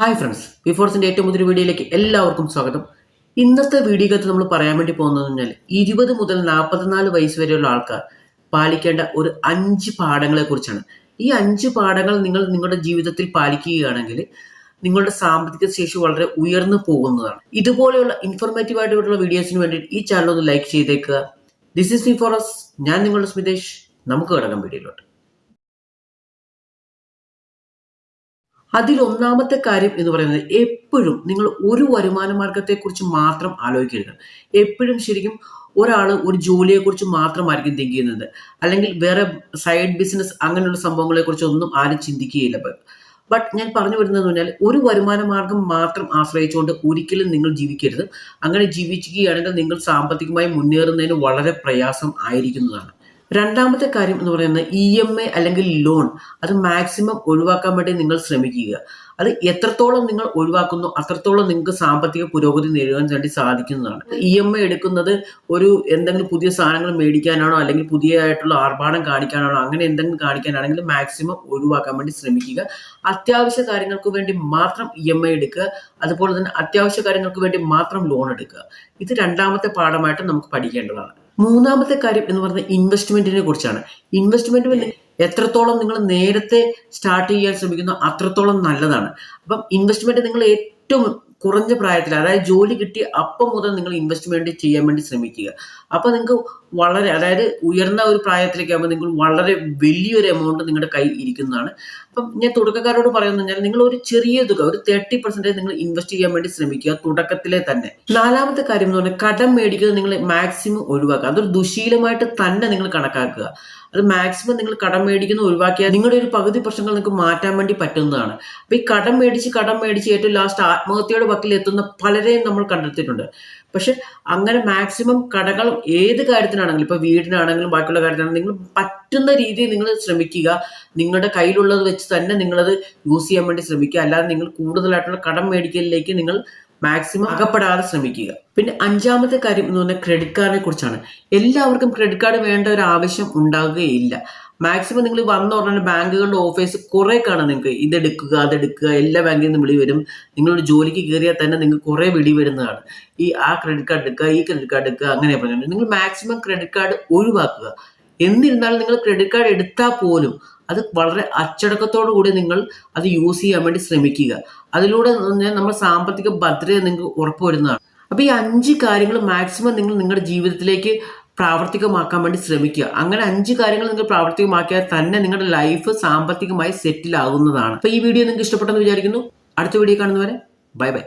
Hi friends ബിഫോർസിന്റെ ഏറ്റവും പുതിയ വീഡിയോയിലേക്ക് എല്ലാവർക്കും സ്വാഗതം. ഇന്നത്തെ വീഡിയോക്കകത്ത് നമ്മൾ പറയാൻ വേണ്ടി പോകുന്നത് പറഞ്ഞാൽ ഇരുപത് മുതൽ നാൽപ്പത്തിനാല് വയസ്സ് വരെയുള്ള ആൾക്കാർ പാലിക്കേണ്ട ഒരു അഞ്ച് പാഠങ്ങളെ കുറിച്ചാണ്. ഈ അഞ്ച് പാഠങ്ങൾ നിങ്ങൾ നിങ്ങളുടെ ജീവിതത്തിൽ പാലിക്കുകയാണെങ്കിൽ നിങ്ങളുടെ സാമ്പത്തിക ശേഷി വളരെ ഉയർന്നു പോകുന്നതാണ്. ഇതുപോലെയുള്ള ഇൻഫോർമേറ്റീവ് ആയിട്ടുള്ള വീഡിയോസിന് വേണ്ടി ഈ ചാനൽ ഒന്ന് ലൈക്ക് ചെയ്തേക്കുക. This is me for us ഞാൻ നിങ്ങളുടെ സ്മിതേഷ് നമുക്ക് കിടക്കാം വീഡിയോയിലോട്ട്. അതിൽ ഒന്നാമത്തെ കാര്യം എന്ന് പറയുന്നത് എപ്പോഴും നിങ്ങൾ ഒരു വരുമാന മാർഗത്തെക്കുറിച്ച് മാത്രം ആലോചിക്കരുത്. എപ്പോഴും ശരിക്കും ഒരാൾ ഒരു ജോലിയെക്കുറിച്ച് മാത്രമായിരിക്കും തിങ്ക് ചെയ്യുന്നത്. അല്ലെങ്കിൽ വേറെ സൈഡ് ബിസിനസ് അങ്ങനെയുള്ള സംഭവങ്ങളെക്കുറിച്ച് ഒന്നും ആരും ചിന്തിക്കുകയില്ല. ബട്ട് ഞാൻ പറഞ്ഞു വരുന്നത് പറഞ്ഞാൽ ഒരു വരുമാന മാർഗം മാത്രം ആശ്രയിച്ചുകൊണ്ട് ഒരിക്കലും നിങ്ങൾ ജീവിക്കരുത്. അങ്ങനെ ജീവിക്കുകയാണെങ്കിൽ നിങ്ങൾ സാമ്പത്തികമായി മുന്നേറുന്നതിന് വളരെ പ്രയാസം ആയിരിക്കുന്നതാണ്. രണ്ടാമത്തെ കാര്യം എന്ന് പറയുന്നത് ഇ എം ഐ അല്ലെങ്കിൽ ലോൺ അത് മാക്സിമം ഒഴിവാക്കാൻ വേണ്ടി നിങ്ങൾ ശ്രമിക്കുക. അത് എത്രത്തോളം നിങ്ങൾ ഒഴിവാക്കുന്നു അത്രത്തോളം നിങ്ങൾക്ക് സാമ്പത്തിക പുരോഗതി നേടുവാൻ വേണ്ടി സാധിക്കുന്നതാണ്. ഇ എം ഐ എടുക്കുന്നത് ഒരു എന്തെങ്കിലും പുതിയ സാധനങ്ങൾ മേടിക്കാനാണോ അല്ലെങ്കിൽ പുതിയതായിട്ടുള്ള ആർഭാടം കാണിക്കാനാണോ അങ്ങനെ എന്തെങ്കിലും കാണിക്കാനാണെങ്കിൽ മാക്സിമം ഒഴിവാക്കാൻ വേണ്ടി ശ്രമിക്കുക. അത്യാവശ്യ കാര്യങ്ങൾക്ക് വേണ്ടി മാത്രം ഇ എം ഐ എടുക്കുക. അതുപോലെ തന്നെ അത്യാവശ്യ കാര്യങ്ങൾക്ക് വേണ്ടി മാത്രം ലോൺ എടുക്കുക. ഇത് രണ്ടാമത്തെ പാഠമായിട്ട് നമുക്ക് പഠിക്കേണ്ടതാണ്. മൂന്നാമത്തെ കാര്യം എന്ന് പറയുന്നത് ഇൻവെസ്റ്റ്മെന്റിനെ കുറിച്ചാണ്. ഇൻവെസ്റ്റ്മെന്റ് എത്രത്തോളം നിങ്ങൾ നേരത്തെ സ്റ്റാർട്ട് ചെയ്യാൻ ശ്രമിക്കുന്നു അത്രത്തോളം നല്ലതാണ്. അപ്പം ഇൻവെസ്റ്റ്മെന്റ് നിങ്ങൾ ഏറ്റവും കുറഞ്ഞ പ്രായത്തിൽ അതായത് ജോലി കിട്ടി അപ്പം മുതൽ നിങ്ങൾ ഇൻവെസ്റ്റ്മെന്റ് ചെയ്യാൻ വേണ്ടി ശ്രമിക്കുക. അപ്പോൾ നിങ്ങൾക്ക് വളരെ അതായത് ഉയർന്ന ഒരു പ്രായത്തിലേക്ക് ആകുമ്പോൾ നിങ്ങൾ വളരെ വലിയൊരു എമൗണ്ട് നിങ്ങളുടെ കൈ ഇരിക്കുന്നതാണ്. അപ്പം ഞാൻ തുടക്കക്കാരോട് പറയുന്നത് പറഞ്ഞാൽ നിങ്ങൾ ഒരു ചെറിയ തുക ഒരു തേർട്ടി പെർസെന്റേജ് നിങ്ങൾ ഇൻവെസ്റ്റ് ചെയ്യാൻ വേണ്ടി ശ്രമിക്കുക തുടക്കത്തിലെ തന്നെ. നാലാമത്തെ കാര്യം എന്ന് പറഞ്ഞാൽ കടം മേടിക്കുന്നത് നിങ്ങൾ മാക്സിമം ഒഴിവാക്കുക. അതൊരു ദുശീലമായിട്ട് തന്നെ നിങ്ങൾ കണക്കാക്കുക. അത് മാക്സിമം നിങ്ങൾ കടം മേടിക്കുന്ന ഒഴിവാക്കിയാൽ നിങ്ങളുടെ ഒരു പകുതി പ്രശ്നങ്ങൾ നിങ്ങൾക്ക് മാറ്റാൻ വേണ്ടി പറ്റുന്നതാണ്. അപ്പോൾ ഈ കടം മേടിച്ച് കടം മേടിച്ച് ഏറ്റവും ലാസ്റ്റ് ആത്മഹത്യയുടെ വക്കിൽ എത്തുന്ന പലരെയും നമ്മൾ കണ്ടെത്തിയിട്ടുണ്ട്. പക്ഷെ അങ്ങനെ മാക്സിമം കടകൾ ഏത് കാര്യത്തിനാണെങ്കിലും ഇപ്പോൾ വീടിനാണെങ്കിലും ബാക്കിയുള്ള കാര്യത്തിനാണെങ്കിലും നിങ്ങൾ പറ്റുന്ന രീതിയിൽ നിങ്ങൾ ശ്രമിക്കുക. നിങ്ങളുടെ കയ്യിലുള്ളത് വെച്ച് തന്നെ നിങ്ങളത് യൂസ് ചെയ്യാൻ വേണ്ടി ശ്രമിക്കുക. അല്ലാതെ നിങ്ങൾ കൂടുതലായിട്ടുള്ള കടം മേടിക്കലിലേക്ക് നിങ്ങൾ മാക്സിമം അകപ്പെടാതെ ശ്രമിക്കുക. പിന്നെ അഞ്ചാമത്തെ കാര്യം എന്ന് പറഞ്ഞാൽ ക്രെഡിറ്റ് കാർഡിനെ കുറിച്ചാണ്. എല്ലാവർക്കും ക്രെഡിറ്റ് കാർഡ് വേണ്ട ഒരു ആവശ്യം ഉണ്ടാകുകയില്ല മാക്സിമം നിങ്ങൾ വന്ന ഉടനെ ബാങ്കുകളുടെ ഓഫീസ് കുറെ കാണാം നിങ്ങൾക്ക്. ഇതെടുക്കുക അതെടുക്കുക എല്ലാ ബാങ്കിൽ നിന്നും വിളി വരും. നിങ്ങളൊരു ജോലിക്ക് കയറിയാൽ തന്നെ നിങ്ങൾക്ക് കുറെ വിളി വരുന്നതാണ്. ഈ ആ ക്രെഡിറ്റ് കാർഡ് എടുക്കുക ഈ ക്രെഡിറ്റ് കാർഡ് എടുക്കുക അങ്ങനെ പറഞ്ഞു നിങ്ങൾ മാക്സിമം ക്രെഡിറ്റ് കാർഡ് ഒഴിവാക്കുക. എന്നിരുന്നാലും നിങ്ങൾ ക്രെഡിറ്റ് കാർഡ് എടുത്താൽ പോലും അത് വളരെ അച്ചടക്കത്തോടു കൂടി നിങ്ങൾ അത് യൂസ് ചെയ്യാൻ വേണ്ടി ശ്രമിക്കുക. അതിലൂടെ നമ്മൾ സാമ്പത്തിക ഭദ്രത നിങ്ങൾക്ക് ഉറപ്പുവരുന്നതാണ് അപ്പോൾ ഈ അഞ്ച് കാര്യങ്ങൾ മാക്സിമം നിങ്ങൾ നിങ്ങളുടെ ജീവിതത്തിലേക്ക് പ്രാവർത്തികമാക്കാൻ വേണ്ടി ശ്രമിക്കുക. അങ്ങനെ അഞ്ച് കാര്യങ്ങൾ നിങ്ങൾ പ്രാവർത്തികമാക്കിയാൽ തന്നെ നിങ്ങളുടെ ലൈഫ് സാമ്പത്തികമായി സെറ്റിൽ ആകുന്നതാണ്. അപ്പോൾ ഈ വീഡിയോ നിങ്ങൾക്ക് ഇഷ്ടപ്പെട്ടെന്ന് വിചാരിക്കുന്നു. അടുത്ത വീഡിയോ കാണുന്നവരെ ബൈ ബൈ